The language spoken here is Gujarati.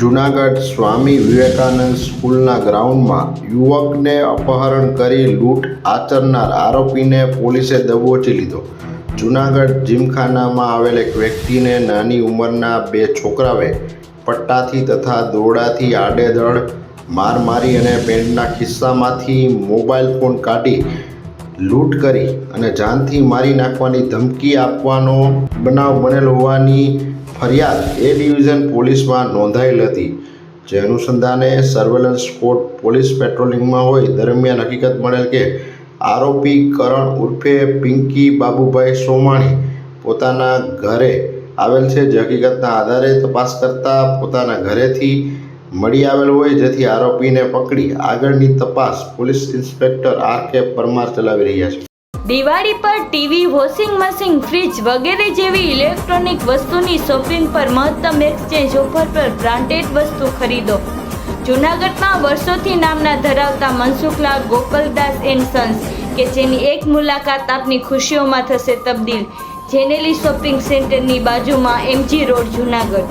જૂનાગઢ સ્વામી વિવેકાનંદ સ્કૂલના ગ્રાઉન્ડમાં યુવકને અપહરણ કરી લૂંટ આચરનાર આરોપીને પોલીસે દબોચી લીધો. જૂનાગઢ જીમખાનામાં આવેલ એક વ્યક્તિને નાની ઉંમરના બે છોકરાઓએ પટ્ટાથી તથા દોરડાથી આડેધડ માર મારી અને પેન્ટના ખિસ્સામાંથી મોબાઈલ ફોન કાઢી લૂંટ કરી અને જાનથી મારી નાખવાની ધમકી આપવાનો બનાવ બનેલ હોવાની ફરિયાદ એ ડિવિઝન પોલીસમાં નોંધાયેલ હતી. જે અનુસંધાને સર્વેલન્સ સ્કોડ પોલીસ પેટ્રોલિંગમાં હોય દરમિયાન હકીકત મળેલ કે આરોપી કરણ ઉર્ફે પિંકી બાબુભાઈ સોમાણી પોતાના ઘરે આવેલ છે. જે હકીકતના આધારે તપાસ કરતા પોતાના ઘરેથી મળી આવેલ હોય જેથી આરોપીને પકડી આગળની તપાસ police inspector R K Parmar ચલાવી રહ્યા છે. દિવાળી પર ટીવી, વોશિંગ મશીન, ફ્રીજ વગેરે જેવી ઇલેક્ટ્રોનિક વસ્તુની શોપિંગ પર મહત્તમ એક્સચેન્જ ઓફર પર બ્રાન્ડેડ વસ્તુ ખરીદો. જૂનાગઢમાં વર્ષોથી નામના ધરાવતા મનસુખલાલ ગોકલદાસ એન્ડ સન્સ, કે જેની એક મુલાકાત આપની ખુશીઓમાં થશે તબદીલ. જેનેલી શોપિંગ સેન્ટરની બાજુમાં એમજી રોડ, જૂનાગઢ.